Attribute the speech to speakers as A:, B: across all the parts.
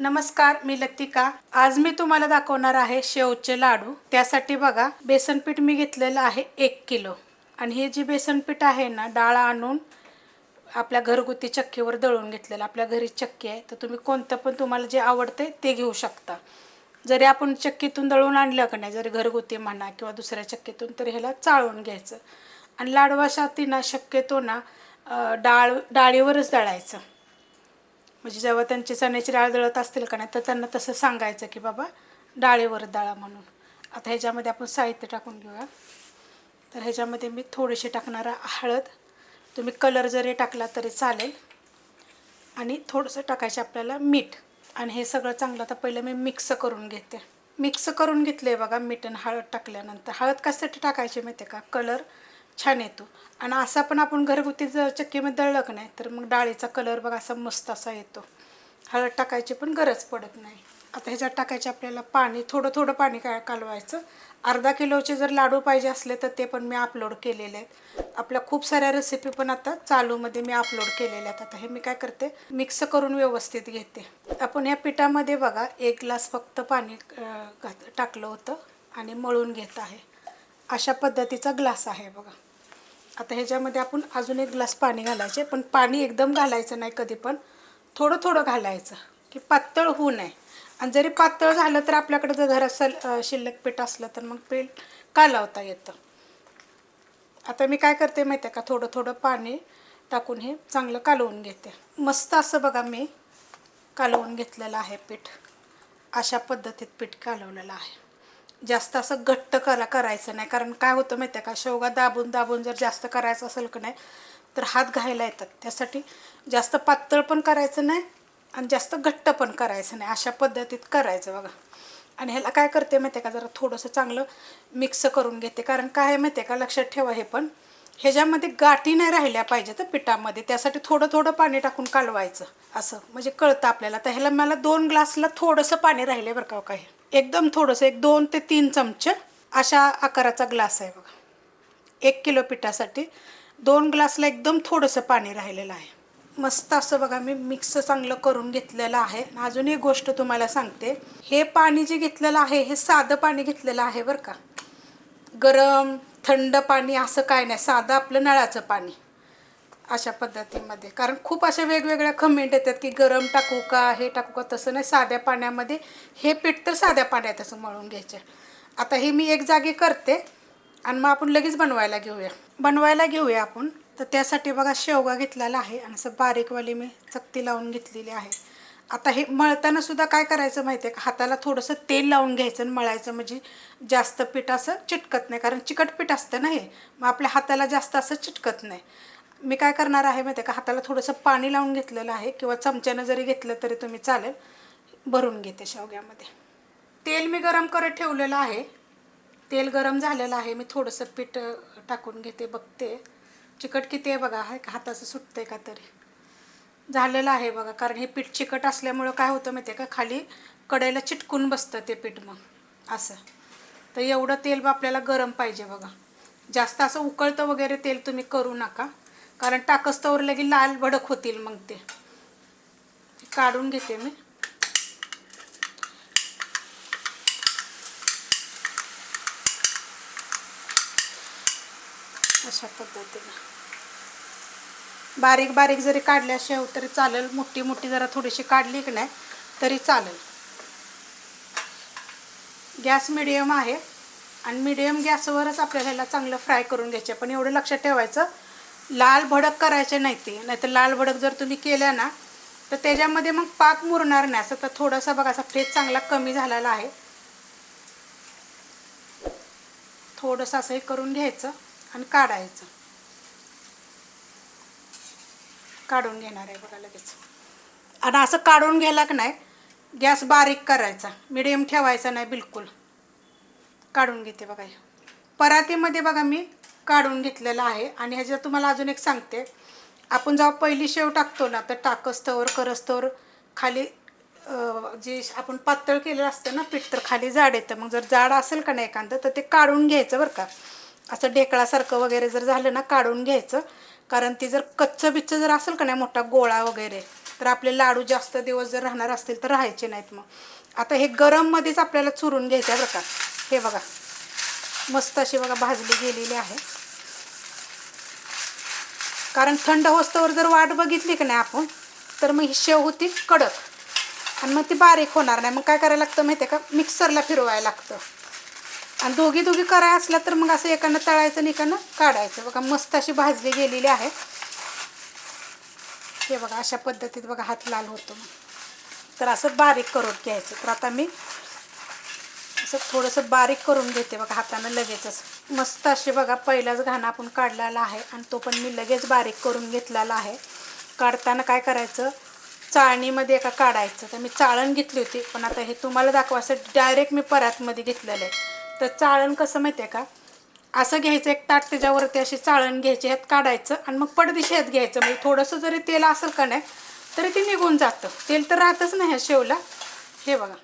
A: नमस्कार मी लतिका. आज मी तुम्हाला दाखवणार आहे शेवचे लाडू. त्यासाठी बघा बेसनपीठ मी घेतलेलं आहे एक किलो. आणि हे जी बेसनपीठ आहे ना डाळ आणून आपल्या घरगुती चक्कीवर दळून घेतलेलं आपल्या घरी चक्की आहे तर तुम्ही कोणतं पण तुम्हाला जे आवडते ते घेऊ शकता. जरी आपण चक्कीतून दळून आणलं का नाही जरी घरगुती म्हणा किंवा दुसऱ्या चक्कीतून तर ह्याला चाळून घ्यायचं. आणि लाडवासाठी ना शक्यतो ना डाळ डाळीवरच दळायचं. म्हणजे जेव्हा त्यांची चण्याची डाळ दळत असतील का नाही तर त्यांना तसं सांगायचं की बाबा डाळीवर दळा म्हणून. आता ह्याच्यामध्ये आपण साहित्य टाकून घेऊया. तर ह्याच्यामध्ये मी थोडीशी टाकणार हळद. तुम्ही कलर जरी टाकला तरी चालेल. आणि थोडंसं टाकायचं आपल्याला मीठ. आणि हे सगळं चांगलं आता पहिलं मी मिक्स करून घेते. मिक्स करून घेतले बघा मीठ आणि हळद टाकल्यानंतर. हळद कशासाठी टाकायची माहिती आहे का? कलर छान येतो. आणि असा पण आपण घरगुती जर चक्कीमध्ये दळलं नाही तर मग डाळीचा कलर बघा असा मस्त असा येतो. हळद टाकायची पण गरज पडत नाही. आता ह्याच्यात टाकायचे आपल्याला पाणी थोडं थोडं पाणी काय कालवायचं. अर्धा किलोचे जर लाडू पाहिजे असले तर ते पण मी अपलोड केलेले आहेत. आपल्या खूप साऱ्या रेसिपी पण आता चालूमध्ये मी अपलोड केलेल्या आहेत. आता हे मी काय करते? मिक्स करून व्यवस्थित घेते. आपण ह्या पिठामध्ये बघा एक ग्लास फक्त पाणी घात टाकलं होतं आणि मळून घेत आहे. अशा पद्धतीचा ग्लास आहे बघा. आता ह्याच्यामध्ये आपण अजून एक ग्लास पाणी घालायचे पण पाणी एकदम घालायचं नाही कधी पण. थोडं थोडं घालायचं की पातळ होऊ नये. आणि जरी पातळ झालं तर आपल्याकडे जर घरात सल शिल्लक पीठ असलं तर मग पीठ कालवता येतं. आता मी काय करते माहिती आहे का? थोडं थोडं पाणी टाकून हे चांगलं कालवून घेते. मस्त असं बघा मी कालवून घेतलेलं आहे पीठ. अशा पद्धतीत पीठ कालवलेलं आहे. जास्त असं घट्ट करा करायचं नाही. कारण काय होतं माहिती आहे का शेवगा दाबून दाबून जर जास्त करायचं असेल का नाही तर हात घायला येतात. त्यासाठी जास्त पातळ पण करायचं नाही आणि जास्त घट्ट पण करायचं नाही. अशा पद्धतीत करायचं बघा. आणि ह्याला काय करते माहिती आहे का जरा थोडंसं चांगलं मिक्स करून घेते. कारण काय आहे माहिती आहे का लक्षात ठेवा हे पण. ह्याच्यामध्ये गाठी नाही राहिल्या पाहिजे तर पिठामध्ये. त्यासाठी थोडं थोडं पाणी टाकून कालवायचं असं. म्हणजे कळतं आपल्याला. तर ह्याला मला दोन ग्लासला थोडंसं पाणी राहिले बरं का हो काही. एकदम थोडंसं एक दोन ते तीन चमचे अशा आकाराचा ग्लास आहे बघा. एक किलो पिठासाठी दोन ग्लासला एकदम थोडंसं पाणी राहिलेलं आहे. मस्त असं बघा मी मिक्स चांगलं करून घेतलेलं आहे. अजून एक गोष्ट तुम्हाला सांगते. हे पाणी जे घेतलेलं आहे हे साधं पाणी घेतलेलं आहे बरं का. गरम थंड पाणी असं काय नाही साधं आपलं नळाचं पाणी. अशा पद्धतीमध्ये. कारण खूप अशा वेगवेगळ्या कमेंट येतात की गरम टाकू का हे टाकू का तसं नाही. साध्या पाण्यामध्ये हे पीठ तर साध्या पाण्यात असं मळून घ्यायचे. आता हे मी एक जागी करते आणि मग आपण लगेच बनवायला घेऊया. बनवायला घेऊया आपण. तर त्यासाठी बघा शेवगा घेतलेला आहे आणि असं बारीकवाली मी चकती लावून घेतलेली आहे. आता हे मळताना सुद्धा काय करायचं माहिती आहे का? हाताला थोडंसं तेल लावून घ्यायचं आणि मळायचं. म्हणजे जास्त पीठ असं चिटकत नाही. कारण चिकट पीठ असतं ना हे. मग आपल्या हाताला जास्त असं चिटकत नाही. मी काय करणार आहे माहिती आहे का? हाताला थोडंसं पाणी लावून घेतलेलं आहे किंवा चमच्यानं जरी घेतलं तरी तुम्ही चालेल. भरून घेते शेवग्यामध्ये. तेल मी गरम करत ठेवलेलं आहे. तेल गरम झालेलं आहे. मी थोडंसं पीठ टाकून घेते बघते. चिकट किती आहे बघा? आहे का? हाताचं सुटतंय का तरी. झालेलं आहे बघा. कारण हे पीठ चिकट असल्यामुळं काय होतं माहिती आहे का? खाली कडायला चिटकून बसतं ते पीठ मग. असं. तर एवढं तेल आपल्याला गरम पाहिजे बघा. जास्त असं उकळतं वगैरे तेल तुम्ही करू नका. कारण टाकस्तवर लगे लाल भडक होतील मग ते. काढून घेते मी. अशा पद्धतीने. बारीक बारीक जरी काढल्या शेव तरी चालेल. मोठी मोठी जरा थोडीशी काढली की नाही तरी चालेल. गॅस मिडियम आहे. आणि मिडियम गॅसवरच आपल्याला ह्याला चांगलं फ्राय करून घ्यायचे. पण एवढं लक्षात ठेवायचं लाल भडक करायचे नाही ते. नाहीतर लाल भडक जर तुम्ही केल्या ना तर त्याच्यामध्ये मग पाक मुरणार नाही. असं तर थोडासा बघा असा फ्रेज चांगला कमी झालेला आहे. थोडंसं असं हे करून घ्यायचं आणि काढायचं. काढून घेणार आहे बघा लगेच. आणि असं काढून घ्यायला की नाही गॅस बारीक करायचा. मिडियम ठेवायचा नाही बिलकुल. काढून घेते बघा हे. परातीमध्ये बघा मी काढून घेतलेलं आहे. आणि ह्याच्यात तुम्हाला अजून एक सांगते. आपण जेव्हा पहिली शेव टाकतो ना तर टाकस्तवर करस्तवर खाली जे आपण पातळ केलेलं असतं ना पीठ तर खाली जाड येतं. मग जर जाड असेल का नाही एखादं तर ते काढून घ्यायचं बरं का. असं ढेकळासारखं वगैरे जर झालं ना काढून घ्यायचं. कारण ती जर कच्चं बिच्चं जर असेल का नाही मोठा गोळा वगैरे तर आपले लाडू जास्त दिवस जर राहणार असतील तर राहायचे नाहीत मग. आता हे गरममध्येच आपल्याला चुरून घ्यायचं बरं का. हे बघा. मस्त अशी बघा भाजली गेलेली आहे. कारण थंड होस्तवर जर वाट बघितली की नाही आपण तर मग ही शेव होती कडक. आणि मग ती बारीक होणार नाही. मग काय करायला लागतं माहिती आहे का? मिक्सरला फिरवायला लागतं. आणि दोघी दोघी कराय असला तर मग असं एकानं तळायचं आणि एकानं काढायचं. बघा मस्त अशी भाजली गेलेली आहे. हे बघा अशा पद्धतीत बघा हात लाल होतो. मग तर असं बारीक करून घ्यायचं. तर आता मी असं थोडंसं बारीक करून घेते बघा हातानं लगेचच मस्त अशी बघा पहिलाच घाणा आपण काढलेला आहे आणि तो पण मी लगेच बारीक करून घेतलेला आहे. काढताना काय करायचं? चाळणीमध्ये एका काढायचं. तर मी चाळण घेतली होती पण आता हे तुम्हाला दाखवायचं डायरेक्ट मी परातमध्ये घेतलेलं आहे. तर चाळण कसं माहिती आहे का? असं घ्यायचं एक ताट त्याच्यावरती अशी चाळण घ्यायची ह्यात काढायचं आणि मग पडदिशी ह्यात घ्यायचं. म्हणजे थोडंसं जरी तेल असेल का नाही तरी ते निघून जातं. तेल तर राहतच नाही ह्या शेवला. हे बघा.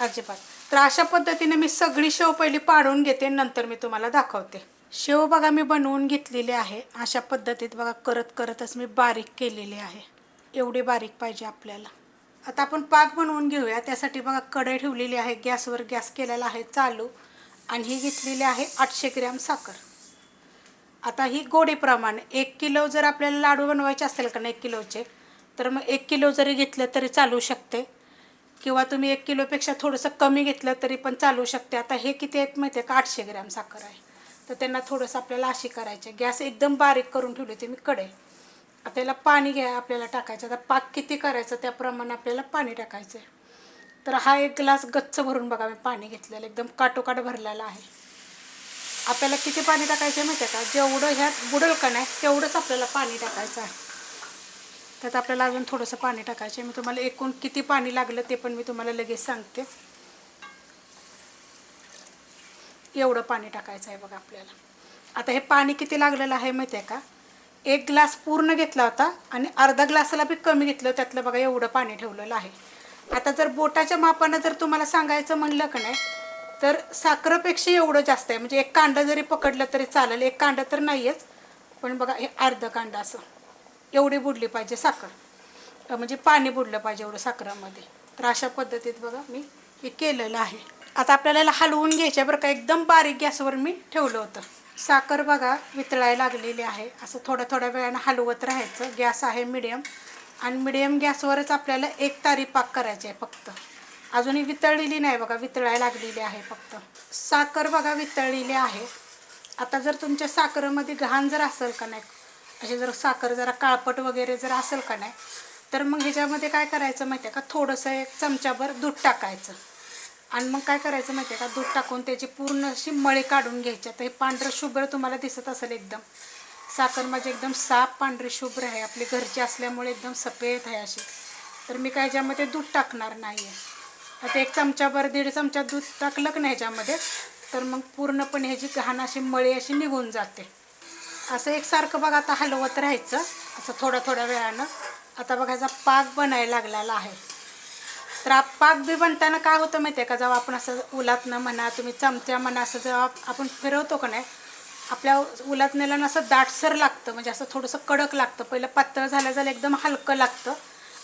A: अजिबात. तर अशा पद्धतीने मी सगळी शेव पहिली पाडून घेते नंतर मी तुम्हाला दाखवते. शेव बघा मी बनवून घेतलेली आहे. अशा पद्धतीत बघा करत करतच मी बारीक केलेली आहे. एवढी बारीक पाहिजे आपल्याला. आता आपण पाक बनवून घेऊया. त्यासाठी बघा कढई ठेवलेली आहे. गॅसवर गॅस केलेला आहे चालू. आणि ही घेतलेली आहे आठशे ग्रॅम साखर. आता ही गोडीप्रमाणे एक किलो जर आपल्याला लाडू बनवायचे असतील का नाही एक किलोचे तर मग एक किलो जरी घेतलं तरी चालू शकते. किंवा तुम्ही एक किलोपेक्षा थोडंसं कमी घेतलं तरी पण चालू शकते. आता हे किती आहेत माहिती आहे का? आठशे ग्रॅम साखर आहे. तर त्यांना थोडंसं आपल्याला अशी करायची आहे. गॅस एकदम बारीक करून ठेवली होती मी कडे आता याला पाणी घ्या आपल्याला टाकायचं. आता पाक किती करायचं त्याप्रमाणे आपल्याला पाणी टाकायचं आहे तर हा एक ग्लास गच्च भरून बघा मी पाणी घेतलेलं. एकदम काटोकाट भरलेला आहे. आपल्याला किती पाणी टाकायचं आहे माहिती आहे का? जेवढं ह्यात बुडेल का नाही तेवढंच आपल्याला पाणी टाकायचं आहे. त्यात आपल्याला अजून थोडंसं पाणी टाकायचं आहे. मी तुम्हाला एकूण किती पाणी लागलं ते पण मी तुम्हाला लगेच सांगते. एवढं पाणी टाकायचं आहे बघा आपल्याला. आता हे पाणी किती लागलेलं आहे माहिती आहे का? एक ग्लास पूर्ण घेतला होता आणि अर्धा ग्लासाला बी कमी घेतलं. त्यातलं बघा एवढं पाणी ठेवलेलं आहे. आता जर बोटाच्या मापानं जर तुम्हाला सांगायचं म्हणलं का नाही तर साखरेपेक्षा एवढं जास्त आहे. म्हणजे एक कांडं जरी पकडलं तरी चालेल. एक कांडं तर नाहीच पण बघा हे अर्धं कांडं असं. एवढी बुडली पाहिजे साखर. म्हणजे पाणी बुडलं पाहिजे एवढं साखरामध्ये. तर अशा पद्धतीत बघा मी हे केलेलं आहे. आता आपल्याला हलवून घ्यायच्या बरं का. एकदम बारीक गॅसवर मी ठेवलं होतं. साखर बघा वितळायला लागलेली आहे. असं थोड्या थोड्या वेळानं हलवत राहायचं. गॅस आहे मिडियम आणि मिडियम गॅसवरच आपल्याला एक तारी पाक करायची आहे फक्त. अजूनही वितळलेली नाही बघा. वितळायला लागलेली आहे फक्त. साखर बघा वितळलेली आहे. आता जर तुमच्या साखरेमध्ये घाण जर असेल का नाही अशी जर साखर जरा काळपट वगैरे जर असेल का नाही तर मग ह्याच्यामध्ये काय करायचं माहिती आहे का? थोडंसं एक चमचाभर दूध टाकायचं. आणि मग काय करायचं माहिती आहे का? दूध टाकून त्याची पूर्ण अशी मळी काढून घ्यायची. आता हे पांढरं शुभ्र तुम्हाला दिसत असेल एकदम. साखर माझी एकदम साफ पांढरी शुभ्र आहे. आपली घरची असल्यामुळे एकदम सफेद आहे अशी. तर मी काय ह्याच्यामध्ये दूध टाकणार नाही आहे आता एक चमचाभर दीड चमचा दूध टाकलं की नाही ह्याच्यामध्ये तर मग पूर्णपणे ह्याची घाण अशी मळी अशी निघून जाते. असं एकसारखं बघा आता हलवत राहायचं. असं थोड्या थोड्या वेळानं. आता बघा ह्याचा पाक बनायला लागलेला आहे. तर पाक बी बनताना काय होतं माहिती आहे का? जेव्हा आपण असं उलातनं म्हणा तुम्ही चमच्या म्हणा असं जेव्हा आपण फिरवतो का नाही आपल्या उलातनेला असं दाटसर लागतं. म्हणजे असं थोडंसं कडक लागतं. पहिलं पातळ झालं झालं एकदम हलकं लागतं.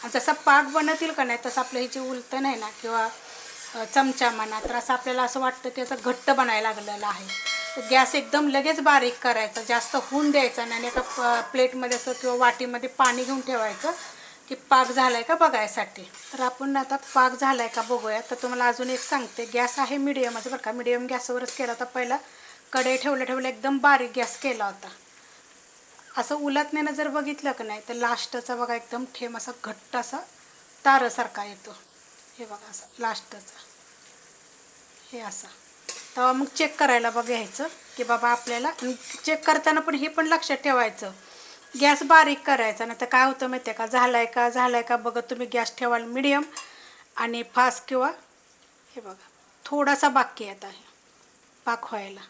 A: आणि जसा पाक बनतील का नाही तसं आपलं हे जे उलतं नाही ना किंवा चमच्या चमचा म्हणा तर असं आपल्याला असं वाटतं की असं घट्ट बनायला लागलेलं आहे. गॅस एकदम लगेच बारीक करायचा जास्त होऊन द्यायचा नाही आणि एका प प्लेटमध्ये असं किंवा वाटीमध्ये पाणी घेऊन ठेवायचं की पाक झाला आहे का बघायसाठी. तर आपण आता पाक झाला आहे का बघूया तर तुम्हाला अजून एक सांगते गॅस आहे मिडियमच बरं का. मिडियम गॅसवरच केला होता पहिला कढई ठेवल्या ठेवल्या एकदम बारीक गॅस केला होता. असं उलटण्यानं जर बघितलं का नाही तर लास्टचा बघा एकदम ठेम असा घट्ट असा तारसारखा येतो. हे बघा असं लास्टचा. हे असा. तेव्हा मग चेक करायला बघायचं की बाबा आपल्याला चेक करताना पण हे पण लक्षात ठेवायचं. गॅस बारीक करायचा नाही तर काय होतं माहिती आहे का? झाला आहे का? झाला आहे का? बघत तुम्ही गॅस ठेवाल मिडियम आणि फास्ट किंवा हे बघा थोडासा बाकी येत आहे पाक व्हायला.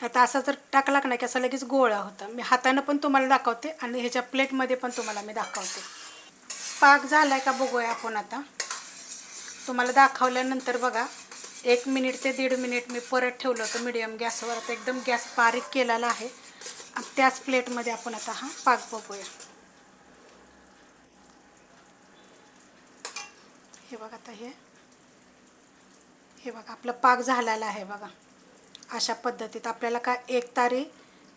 A: आता असा जर टाकला नाही की असा लगेच गोळा होता. मी हातानं पण तुम्हाला दाखवते आणि ह्याच्या प्लेटमध्ये पण तुम्हाला मी दाखवते. पाक झाला आहे का बघूया आपण आता. तुम्हाला दाखवल्यानंतर बघा एक मिनिट ते दीड मिनिट मी परत ठेवलं होतं मिडियम गॅसवर आता एकदम गॅस बारीक केलेला आहे. आणि त्याच प्लेटमध्ये आपण आता हा पाक बघूया. हे बघा आता हे. हे बघा आपलं पाक झालेला आहे बघा. अशा पद्धतीत आपल्याला काय एक तारी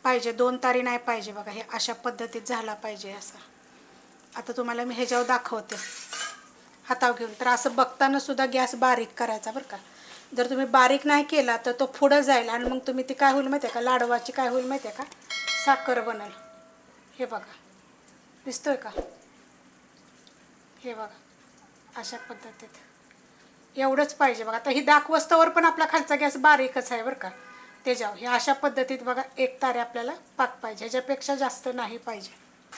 A: पाहिजे दोन तारी नाही पाहिजे बघा. हे अशा पद्धतीत झाला पाहिजे असं. आता तुम्हाला मी ह्याच्यावर दाखवते. हातावर घेऊन. तर असं बघताना सुद्धा गॅस बारीक करायचा बरं का. जर तुम्ही बारीक नाही केला तर तो पुढं जाईल आणि मग तुम्ही ती काय होईल माहिती आहे का? लाडवाची काय होईल माहिती आहे का? साखर बनल. हे बघा. दिसतोय का? हे बघा. अशा पद्धतीत. एवढंच पाहिजे बघा. आता ही दाखवस्तवर पण आपला खालचा गॅस बारीकच आहे बरं का? त्याच्यावर. हे अशा पद्धतीत बघा एक तारे आपल्याला पाक पाहिजे. ह्याच्यापेक्षा जास्त नाही पाहिजे.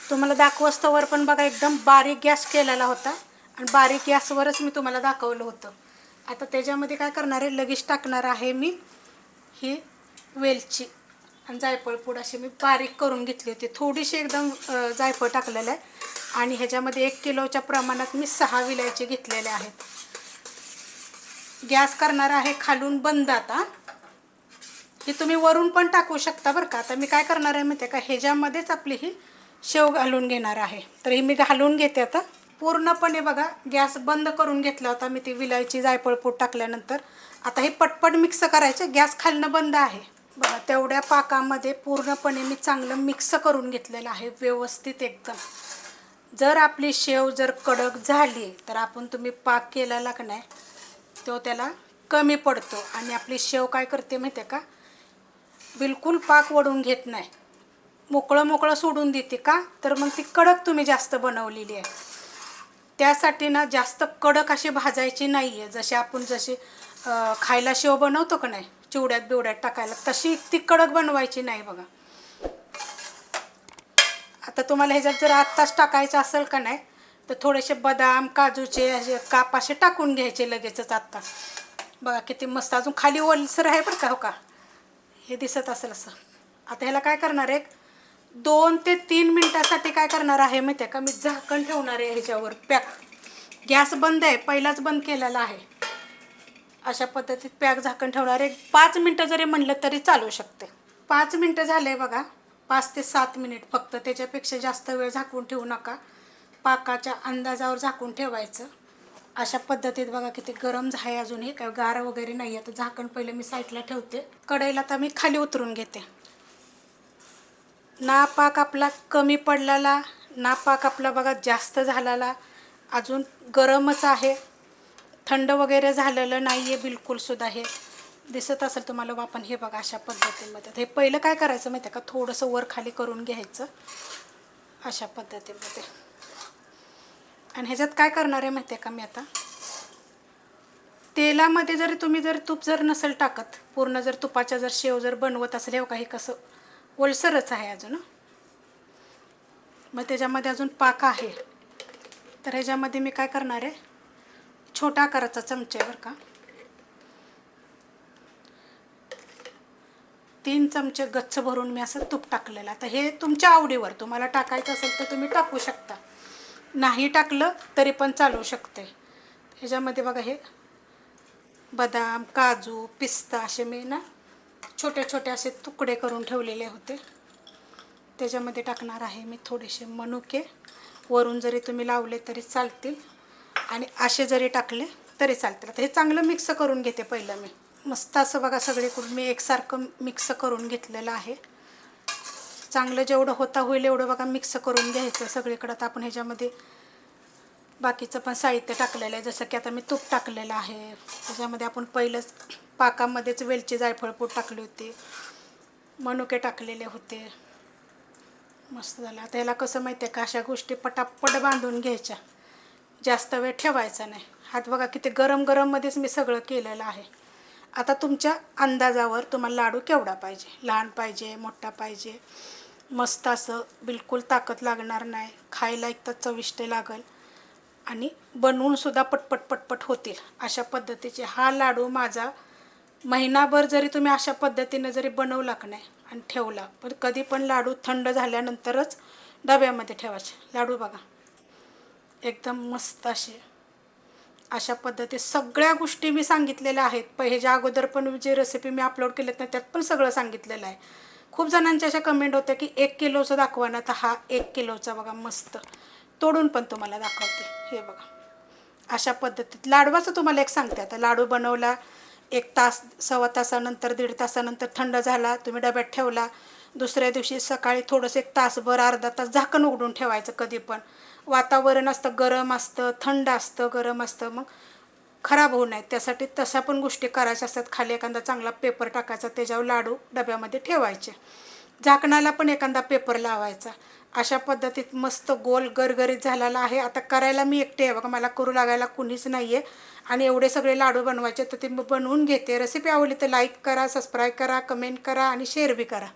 A: तुम्हाला दाखवस्तवर पण बघा एकदम बारीक गॅस केलेला होता. आणि बारीक गॅसवरच मी तुम्हाला दाखवलं होतं. आता त्याच्यामध्ये काय करणार आहे? लगेच टाकणार आहे मी ही वेलची. आणि जायफळ पूड अशी मी बारीक करून घेतली होती. थोडीशी एकदम जायफळ टाकलेलं आहे. आणि ह्याच्यामध्ये एक किलोच्या प्रमाणात मी सहा विलायची घेतलेले आहेत. गॅस करणार आहे खालून बंद आता. हे तुम्ही वरून पण टाकू शकता बरं का. आता मी काय करणार आहे माहिती आहे का? ह्याच्यामध्येच आपली ही शेव घालून घेणार आहे. तर ही मी घालून घेते आता. पूर्णपणे बघा गॅस बंद करून घेतला होता मी ती विलायची जायफळपूट टाकल्यानंतर. आता हे पटपट मिक्स करायचे गॅस खालनं बंद आहे. बघा तेवढ्या पाकामध्ये पूर्णपणे मी चांगलं मिक्स करून घेतलेलं आहे व्यवस्थित एकदम. जर आपली शेव जर कडक झाली तर आपण तुम्ही पाक केलेला का नाही तो त्याला कमी पडतो. आणि आपली शेव काय करते माहिती आहे का? बिलकुल पाक वडून घेत नाही. मोकळं मोकळं सोडून देते का? तर मग ती कडक तुम्ही जास्त बनवलेली आहे. त्यासाठी ना जास्त कडक अशी भाजायची नाही आहे जसे आपण जसे खायला शेव बनवतो का नाही चिवड्यात बिवड्यात टाकायला तशी ती कडक बनवायची नाही बघा. आता तुम्हाला ह्याच्यात जर आत्ताच टाकायचं असेल का नाही तर थोडेसे बदाम काजूचे असे काप असे टाकून घ्यायचे लगेचच आत्ता बघा किती मस्त अजून खाली ओलसर आहे बरं का हो का? हे दिसत असेल असं. आता ह्याला काय करणार आहे दोन ते तीन मिनटासाठी काय करणार आहे माहिती आहे का? मी झाकण ठेवणार आहे ह्याच्यावर. पॅक. गॅस बंद आहे. पहिलाच बंद केलेला आहे. अशा पद्धतीत पॅक झाकण ठेवणार आहे. पाच मिनटं जरी म्हणलं तरी चालू शकते. पाच मिनटं झाले बघा. पाच ते सात मिनिट फक्त. त्याच्यापेक्षा जास्त वेळ झाकून ठेवू नका. पाकाच्या अंदाजावर झाकून ठेवायचं. अशा पद्धतीत बघा किती गरम आहे अजून हे काय गार वगैरे नाही आहे तर झाकण पहिले मी साईडला ठेवते. कढईला तर मी खाली उतरून घेते. नापाक आपला कमी पडलेला नापाक आपला बघा जास्त झालेला अजून गरमच आहे. थंड वगैरे झालेलं नाही आहे बिलकुलसुद्धा हे. दिसत असेल तुम्हाला आपण हे बघा अशा पद्धतीमध्ये. हे पहिलं काय करायचं माहिती आहे का? थोडंसं वर खाली करून घ्यायचं अशा पद्धतीमध्ये. आणि ह्याच्यात काय करणार आहे माहिती आहे का मी आता? तेलामध्ये जरी तुम्ही जर तूप जर नसेल टाकत पूर्ण जर तुपाच्या जर शेव जर बनवत असेल हे काही कसं ओलसरच आहे अजून मग त्याच्यामध्ये अजून पाक आहे. तर ह्याच्यामध्ये मी काय करणार आहे? छोटा आकाराचा चमचा बरं का. तीन चमचे गच्च भरून मी असं तूप टाकलेलं. आता हे तुमच्या आवडीवर तुम्हाला टाकायचं असेल तर तुम्ही टाकू शकता. नाही टाकलं तरी पण चालू शकते. ह्याच्यामध्ये बघा हे बदाम काजू पिस्ता असे मी ना छोटे छोटे असे तुकडे करून ठेवलेले होते. त्याच्यामध्ये टाकणार आहे मी थोडेसे मनुके. वरून जरी तुम्ही लावले तरी चालतील. आणि असे जरी टाकले तरी चालतील. आता हे चांगलं मिक्स करून घेते पहिलं मी. मस्त असं बघा सगळीकडून मी एकसारखं मिक्स करून घेतलेलं आहे. चांगलं जेवढं होता होईल एवढं बघा मिक्स करून घ्यायचं सगळीकडं. आता आपण ह्याच्यामध्ये बाकीचं पण साहित्य टाकलेलं आहे. जसं की आता मी तूप टाकलेलं आहे. त्याच्यामध्ये आपण पहिलंच पाकामध्येच वेलची जायफळ पूड टाकली होती. मनुके टाकलेले होते. मस्त झालं. आता याला कसं माहिती आहे का अशा गोष्टी पटापट बांधून घ्यायच्या. जास्त वेळ ठेवायचा नाही. हात बघा किती गरम गरममध्येच मी सगळं केलेलं आहे. आता तुमच्या अंदाजावर तुम्हाला लाडू केवढा पाहिजे? लहान पाहिजे मोठा पाहिजे? मस्त असं बिलकुल ताकद लागणार नाही. खायला एक तर चविष्ट लागेल. आणि बनवूनसुद्धा पटपट पटपट होतील. अशा पद्धतीचे हा लाडू माझा महिनाभर जरी तुम्ही अशा पद्धतीने जरी बनवला का नाही आणि ठेवला पण कधी पण लाडू थंड झाल्यानंतरच डब्यामध्ये ठेवायचे. लाडू बघा. एकदम मस्त असे. अशा पद्धती सगळ्या गोष्टी मी सांगितलेल्या आहेत. प अगोदर पण जे रेसिपी मी अपलोड केलेत ना त्यात पण सगळं सांगितलेलं आहे. खूप जणांच्या अशा कमेंट होत्या की एक किलोचं दाखवा ना तर हा एक किलोचा बघा मस्त. तोडून पण तुम्हाला दाखवते. हे बघा. अशा पद्धतीत लाडवाचं तुम्हाला एक सांगते. आता लाडू बनवला एक तास सव्वा तासानंतर दीड तासानंतर थंड झाला तुम्ही डब्यात ठेवला. दुसऱ्या दिवशी सकाळी थोडंसं एक तासभर अर्धा तास झाकण उघडून ठेवायचं कधी पण. वातावरण असतं गरम असतं थंड असतं गरम असतं मग खराब होऊ नये. त्यासाठी तशा पण गोष्टी करायच्या असतात. खाली एखादा चांगला पेपर टाकायचा त्याच्यावर लाडू डब्यामध्ये ठेवायचे. झाकणाला पण एखादा पेपर लावायचा. अशा पद्धतीत मस्त गोल गरगरीत झालेला आहे. आता करायला मी एकटे आहे. बघा मला करू लागायला कुणीच नाही आहे आणि एवढे सगळे लाडू बनवायचे तर ते मी बनवून घेते. रेसिपी आवडली तर लाईक करा सबस्क्राईब करा कमेंट करा आणि शेअर बी करा.